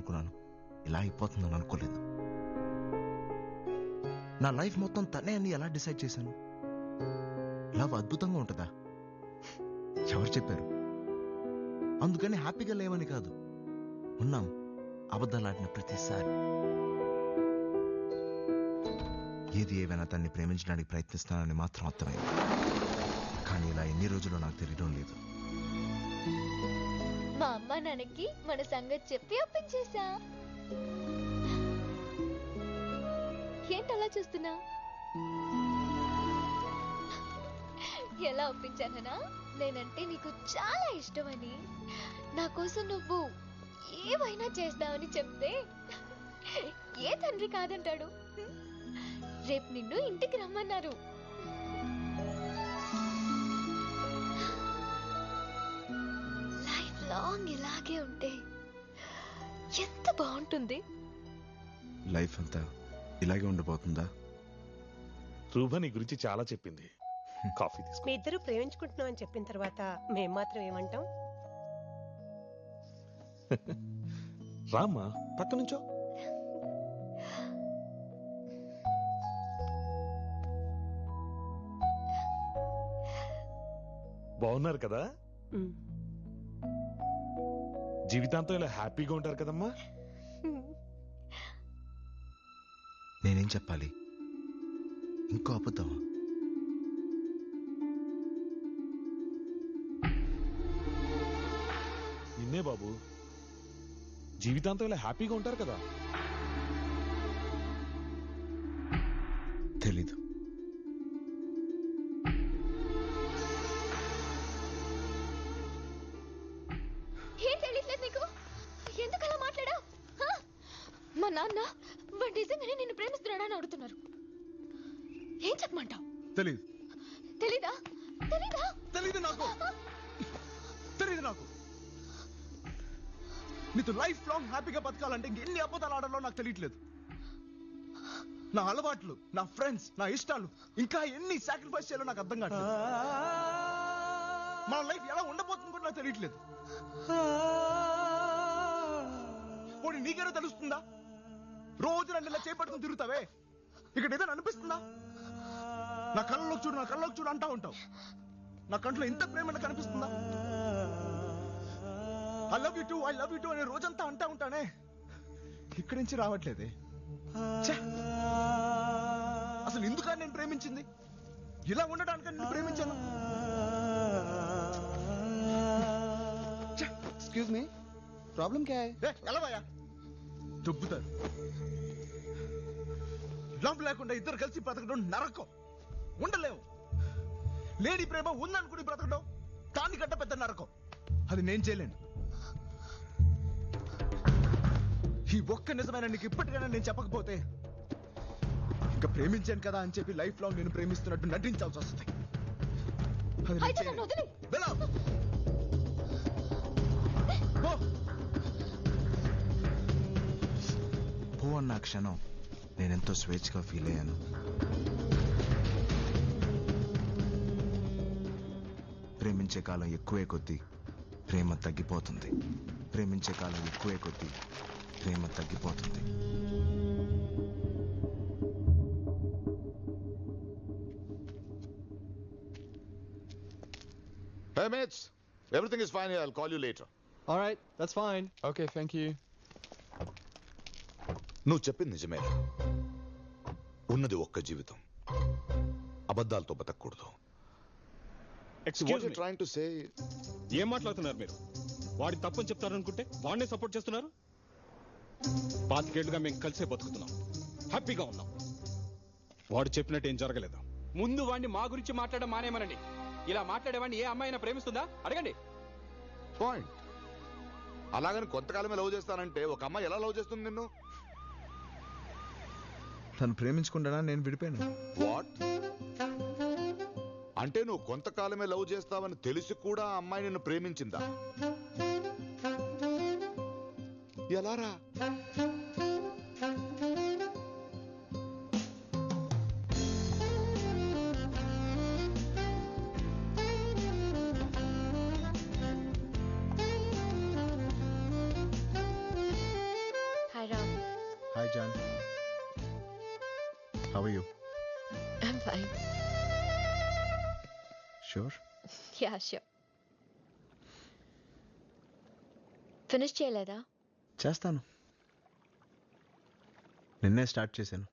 అనుకున్నాను. ఇలా అయిపోతుందని అనుకోలేదు. నా లైఫ్ మొత్తం తనే అని ఎలా డిసైడ్ చేశాను? లవ్ అద్భుతంగా ఉంటుందా? ఎవరు చెప్పారు? అందుకని హ్యాపీగా లేవని కాదు. ఉన్నాం. అబద్ధాలాడిన ప్రతిసారి. ఏది ఏవైనా తన్ని ప్రేమించడానికి ప్రయత్నిస్తానని మాత్రం అర్థమైంది. కానీ ఇలా ఎన్ని రోజులు నాకు తెలియడం లేదు. నాన్నకి మన సంగతి చెప్పి అప్పించేశా ఏంటి అలా చూస్తున్నా? ఎలా ఒప్పించానా నేనంటే నీకు చాలా ఇష్టమని. నా కోసం నువ్వు ఏమైనా చేస్తావని చెప్తే ఏ తండ్రి కాదంటాడు? రేపు నిన్ను ఇంటికి రమ్మన్నారు. లాంగ్ ఇలాగే ఉంటే ఎంత బాగుంటుంది? లైఫ్ అంతా ఇలాగే ఉండిపోతుందా రూభ నీ గురించి చాలా చెప్పింది. కాఫీ తీసుకో. మీ ఇద్దరు ప్రేమించుకుంటున్నాం అని చెప్పిన తర్వాత మేం మాత్రం ఏమంటాం? రామ్మా పక్క నుంచో. బాగున్నారు కదా. జీవితాంతం ఇలా హ్యాపీగా ఉంటారు కదమ్మా? నేనేం చెప్పాలి? ఇంకో అబద్ధమా నిన్నే బాబు జీవితాంతం ఇలా హ్యాపీగా ఉంటారు కదా? తెలీదు. నాన్న వాడు నిజంగానే నిన్ను ప్రేమిస్తున్నాడని అడుగుతున్నారు. ఏం చెప్పమంటావు? తెలీదు. తెలీదా? తెలీదా? తెలీదు నాకు. తెలీదు నాకు. నీతో లైఫ్ లాంగ్ హ్యాపీగా బతకాలంటే ఎన్ని అబద్ధాలు ఆడాలో నాకు తెలియట్లేదు. నా అలవాట్లు నా ఫ్రెండ్స్ నా ఇష్టాలు ఇంకా ఎన్ని సాక్రిఫైస్ చేయాలో నాకు అర్థం కావట్లేదు. మన లైఫ్ ఎలా ఉండబోతుంది కూడా నాకు తెలియట్లేదు. పోనీ నీకేదో తెలుస్తుందా? రోజు నన్ను ఇలా చేపట్టుకుని తిరుగుతావే? ఇక్కడ ఏదైనా అనిపిస్తుందా? నా కళ్ళలోకి చూడు నా కళ్ళలోకి చూడు అంటా ఉంటావు. నా కంట్లో ఇంత ప్రేమ కనిపిస్తుందా I love you too I love you too అనే రోజంతా అంటా ఉంటానే. ఇక్కడి నుంచి రావట్లేదే. అసలు ఎందుకని నేను ప్రేమించింది? ఇలా ఉండడానికి నేను ప్రేమించాను. ఎక్స్క్యూజ్ మీ ప్రాబ్లం క్యా ఎలా దుబ్బుతారు. లవ్ లేకుండా ఇద్దరు కలిసి బ్రతకడం నరకం. ఉండలేవు. లేని ప్రేమ ఉందనుకుని బ్రతకడం దానికంటే పెద్ద నరకం. అది నేను చేయలేను. ఈ ఒక్క నిజమైన నీకు ఇప్పటికైనా నేను చెప్పకపోతే ఇంకా ప్రేమించాను కదా అని చెప్పి లైఫ్ లాంగ్ నేను ప్రేమిస్తున్నట్టు నటించాల్సి వస్తుంది. అది నేను అయితే నన్ను చేయలేను. వదిలి వెళ్ళు. పో. పో అన్న క్షణం నేనెంతో స్వేచ్ఛగా ఫీల్ అయ్యాను ప్రేమించే కాలం ఎక్కువే కొద్దీ ప్రేమ తగ్గిపోతుంది ప్రేమించే కాలం ఎక్కువే కొద్దీ ప్రేమ తగ్గిపోతుంది Hey, mates. Everything is fine here. I'll call you later. All right, that's fine. Okay, thank you. నువ్వు చెప్పింది నిజమే. ఉన్నది ఒక్క జీవితం. అబద్ధాలతో బతకూడదు. ట్రైంగ్ టు సే ఏం మాట్లాడుతున్నారు మీరు? వాడి తప్పని చెప్తారనుకుంటే వాడినే సపోర్ట్ చేస్తున్నారు? పాతికేళ్ళుగా మేము కలిసే బతుకుతున్నాం. హ్యాపీగా ఉన్నాం. వాడు చెప్పినట్టు ఏం జరగలేదు? ముందు వాడిని మా గురించి మాట్లాడడం మానేమనండి. ఇలా మాట్లాడేవాడిని ఏ అమ్మాయినా ప్రేమిస్తుందా? అడగండి. పాయింట్ అలాగని కొంతకాలమే లవ్ చేస్తానంటే ఒక అమ్మాయి ఎలా లవ్ చేస్తుంది నిన్ను? తను ప్రేమించుకుంటానా నేను విడిపోయాను. వాట్ అంటే నువ్వు కొంతకాలమే లవ్ చేస్తావని తెలిసి కూడా ఆ అమ్మాయి నిన్ను ప్రేమించిందా? ఎలారా how you I'm fine sure yeah sure finish చేయలేదా చేస్తాను. నిన్నే స్టార్ట్ చేశాను.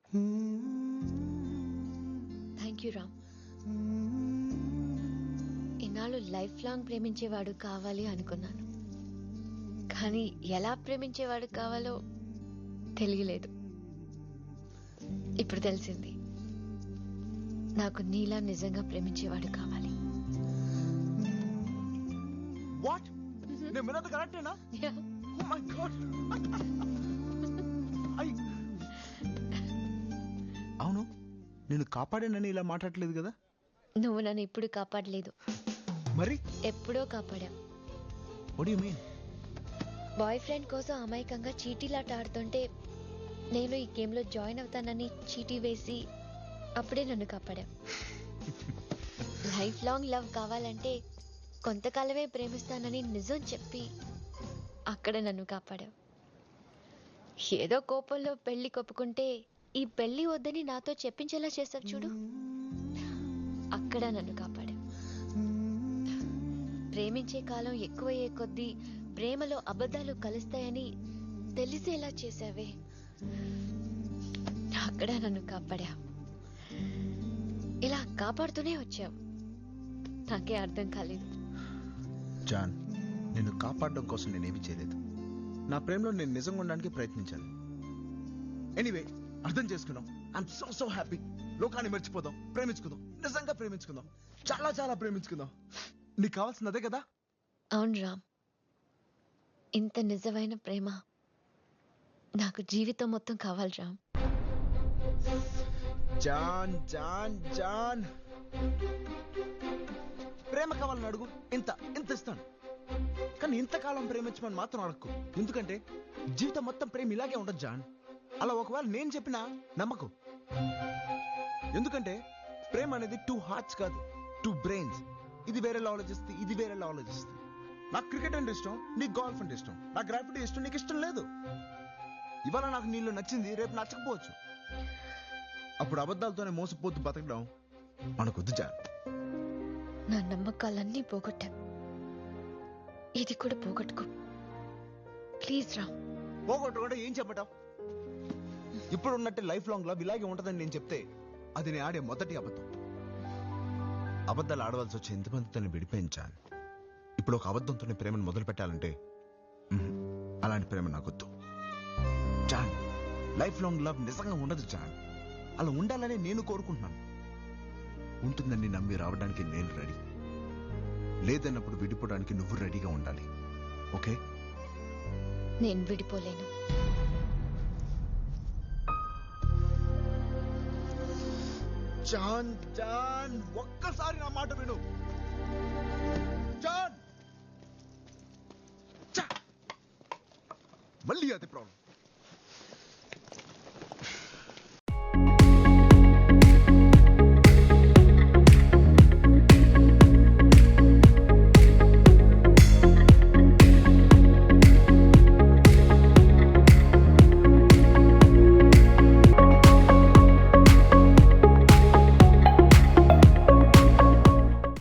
థ్యాంక్ యూ రామ్ ఇన్నాళ్ళు లైఫ్ లాంగ్ ప్రేమించేవాడు కావాలి అనుకున్నాను. కానీ ఎలా ప్రేమించేవాడు కావాలో తెలియలేదు. ఇప్పుడు తెలిసింది. నాకు నీలా నిజంగా ప్రేమించేవాడు కావాలి. వాట్ నేను విన్నది కరెక్టేనా? Yeah. ఓ మై గాడ్ అవును నేను కాపాడానని ఇలా మాట్లాడలేదు కదా? నువ్వు నన్ను ఇప్పుడు కాపాడలేదు. మరి? ఎప్పుడో కాపాడా what you mean boyfriend కోసం అమాయకంగా చీటీలాట ఆడుతుంటే నేను ఈ గేమ్లో జాయిన్ అవుతానని చీటీ వేసి అప్పుడే నన్ను కాపాడా లైఫ్ లాంగ్ లవ్ కావాలంటే కొంతకాలమే ప్రేమిస్తానని నిజం చెప్పి అక్కడ నన్ను కాపాడావు. ఏదో కోపంలో పెళ్ళి కొప్పుకుంటే ఈ పెళ్ళి వద్దని నాతో చెప్పించేలా చేసావు చూడు. అక్కడ నన్ను కాపాడావు. ప్రేమించే కాలం ఎక్కువయ్యే కొద్దీ ప్రేమలో అబద్ధాలు కలుస్తాయని తెలిసేలా చేసావే. అక్కడ నన్ను కాపాడా. ఇలా కాపాడుతూనే వచ్చావు. నాకే అర్థం కాలేదు. జాన్ నిన్ను కాపాడడం కోసం నేనేమి చేయలేదు. నా ప్రేమలో నేను నిజంగా ఉండడానికి ప్రయత్నించాను. ఎనీవే అర్థం చేసుకున్నాం. ఐఎమ్ సో సో హ్యాపీ లోకాన్ని మర్చిపోదాం ప్రేమించుకుందాం నిజంగా ప్రేమించుకుందాం చాలా చాలా ప్రేమించుకుందాం. నీకు కావాల్సింది అదే కదా? అవును రామ్. ఇంత నిజమైన ప్రేమ. నాకు జీవితం మొత్తం కావాలి రామ్. జాన్ జాన్ జాన్. ప్రేమ కావాలని అడుగు ఇంత ఇంత ఇస్తాను. కానీ ఇంతకాలం ప్రేమించమని మాత్రం అడగకు ఎందుకంటే జీవితం మొత్తం ప్రేమ ఇలాగే ఉండదు జాన్. అలా ఒకవేళ నేను చెప్పినా నమ్మకు. ఎందుకంటే ప్రేమ అనేది టూ హార్ట్స్ కాదు టూ బ్రెయిన్స్ ఇది వేరే ఆలోచిస్తే ఇది వేరే ఆలోచిస్తే నాకు క్రికెట్ అంటే ఇష్టం నీకు గోల్ఫ్ అంటే ఇష్టం. నాకు గ్రాఫిటీ ఇష్టం నీకు ఇష్టం లేదు. ఇవాళ నాకు నీళ్ళు నచ్చింది రేపు నచ్చకపోవచ్చు. అప్పుడు అబద్ధాలతోనే మోసపోతూ బతకడం మనకొద్దు జాన్. నా నమ్మకాలన్నీ పోగొట్టా. ఇది కూడా పోగొట్టుకో. ప్లీజ్ రామ్ పోగొట్టు కూడా ఏం చెప్పటం? ఇప్పుడు ఉన్నట్టు లైఫ్ లాంగ్ లవ్ ఇలాగే ఉంటదని నేను చెప్తే అది నేను ఆడే మొదటి అబద్ధం. అబద్ధాలు ఆడవలసి వచ్చి ఎంతమందితో విడిపోయింది జాన్? ఇప్పుడు ఒక అబద్ధంతో ప్రేమను మొదలు పెట్టాలంటే అలాంటి ప్రేమ నాకొద్దు. జాన్. లైఫ్ లాంగ్ లవ్ నిజంగా ఉండదు జాన్. అలా ఉండాలని నేను కోరుకుంటున్నాను. ఉంటుందని నమ్మి రావడానికి నేను రెడీ. లేదన్నప్పుడు విడిపోవడానికి నువ్వు రెడీగా ఉండాలి. ఓకే? నేను విడిపోలేను. జాన్ జాన్ ఒక్కసారి నా మాట విను. జాన్! మళ్ళీ అది ప్రాబ్లం.